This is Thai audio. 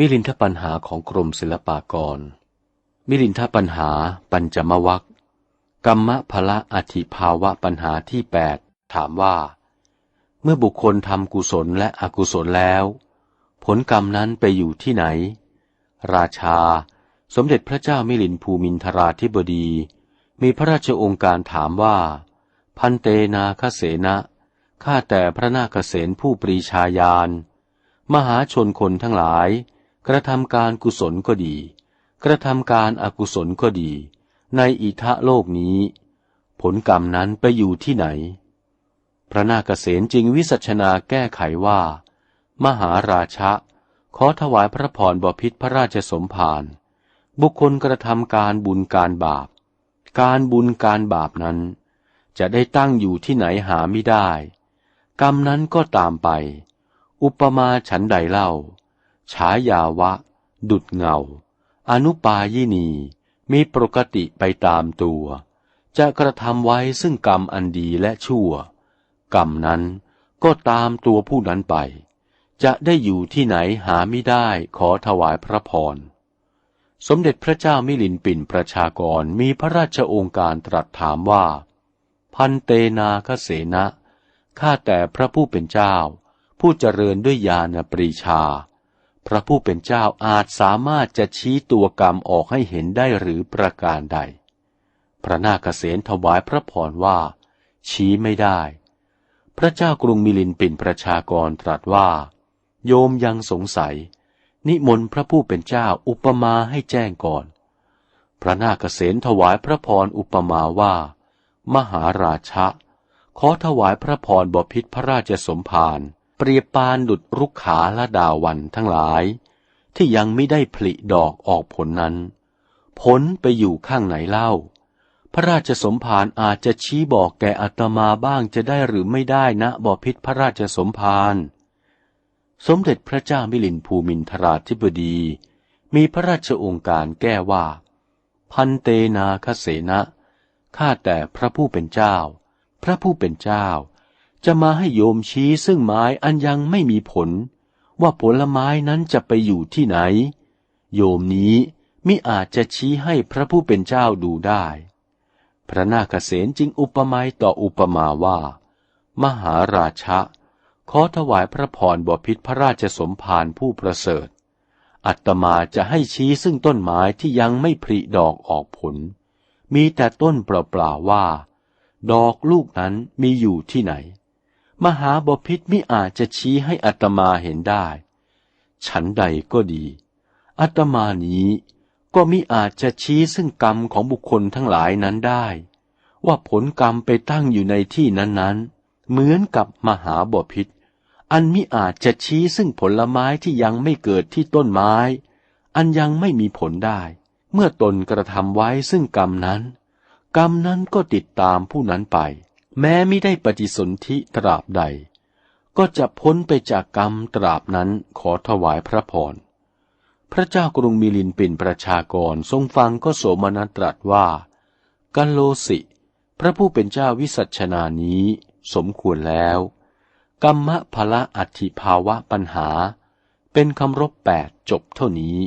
มิลินทปัญหาของกรมศิลปากร มิลินทปัญหาปัญจมวัคกรรมพละอธิภาวะปัญหาที่แปดถามว่า เมื่อบุคคลทำกุศลและอกุศลแล้ว ผลกรรมนั้นไปอยู่ที่ไหน ราชา สมเด็จพระเจ้ามิลินภูมินทราธิบดี มีพระราชองค์การถามว่า พันเตนาคเสนะข้าแต่พระนาคเษนผู้ปรีชาญาณมหาชนคนทั้งหลาย กระทำการกุศลก็ดี กระทำการอากุศลก็ดี ในอิทะโลกนี้ ผลกรรมนั้นไปอยู่ที่ไหน พระนาคเษนจึงวิสัชนาแก้ไขว่า มหาราชะ ขอถวายพระพรบพิษพระราชสมภารบุคคลกระทำการบุญการบาป การบุญการบาปนั้น จะได้ตั้งอยู่ที่ไหนหาไม่ได้ กรรมนั้นก็ตามไป อุปมาฉันใดเล่า ฉายาวะ ดุดเงา อนุปายินี มีปกติไปตามตัว จะกระทำไว้ซึ่งกรรมอันดีและชั่ว กรรมนั้นก็ตามตัวผู้นั้นไป จะได้อยู่ที่ไหนหาไม่ได้ขอถวายพระพร สมเด็จพระเจ้ามิลินปินประชากรมีพระราชองการตรัสถามว่า พันเตนาคเสนะข้าแต่พระผู้เป็นเจ้า ผู้เจริญด้วยญาณปรีชา พระผู้เป็นเจ้าอาจสามารถจะชี้ตัวกรรมออกให้เห็นได้หรือประการใด พระนาคเษนถวายพระพรว่า ชี้ไม่ได้ พระเจ้ากรุงมิลินปินประชากรตรัสว่า โยมยังสงสัย นิมนต์พระผู้เป็นเจ้าอุปมาให้แจ้งก่อน พระนาคเษนถวายพระพรอุปมาว่า มหาราชะขอถวายพระพรบพิษพระราชสมภาร เปรียบปานดุดรุกขาและดาวันทั้งหลาย ที่ยังไม่ได้ผลิดอกออกผลนั้น ผลไปอยู่ข้างไหนเล่า พระราชสมภารอาจจะชี้บอกแก่อัตมาบ้างจะได้หรือไม่ได้นะบอพิษพระราชสมภารสมเด็จพระเจ้ามิลินภูมินทราธิบดี มีพระราชองค์การแก้ว่า พันเตนาคเสนะข้าแต่พระผู้เป็นเจ้า พระผู้เป็นเจ้า จะมาให้โยมชี้ซึ่งไม้อันยังไม่มีผล ว่าผลไม้นั้นจะไปอยู่ที่ไหน โยมนี้มิอาจจะชี้ให้พระผู้เป็นเจ้าดูได้ พระนาคเษนจึงอุปมาต่ออุปมาว่า มหาราชะ ขอถวายพระพรบพิษพระราชสมภารผู้ประเสริฐ อัตมาจะให้ชี้ซึ่งต้นไม้ที่ยังไม่ผลิดอกออกผล มีแต่ต้นเปล่าๆว่า ดอกลูกนั้นมีอยู่ที่ไหน มหาบพิษมิอาจจะชี้ให้อัตมาเห็นได้ ฉันใดก็ดี อัตมานี้ก็มิอาจจะชี้ซึ่งกรรมของบุคคลทั้งหลายนั้นได้ ว่าผลกรรมไปตั้งอยู่ในที่นั้นๆ เหมือนกับมหาบพิษ อันมิอาจจะชี้ซึ่งผลไม้ที่ยังไม่เกิดที่ต้นไม้ อันยังไม่มีผลได้ เมื่อตนกระทำไว้ซึ่งกรรมนั้น กรรมนั้นก็ติดตามผู้นั้นไป แม้ไม่ได้ปฏิสนธิตราบใด ก็จะพ้นไปจากกรรมตราบนั้นขอถวายพระพร พระเจ้ากรุงมิลินปินประชากรทรงฟังก็โสมนัสตรัสว่ากัลโลสิ พระผู้เป็นเจ้าวิสัชนานี้สมควรแล้ว กรรมะพละอัติภาวะปัญหา เป็นคำรบแปดจบเท่านี้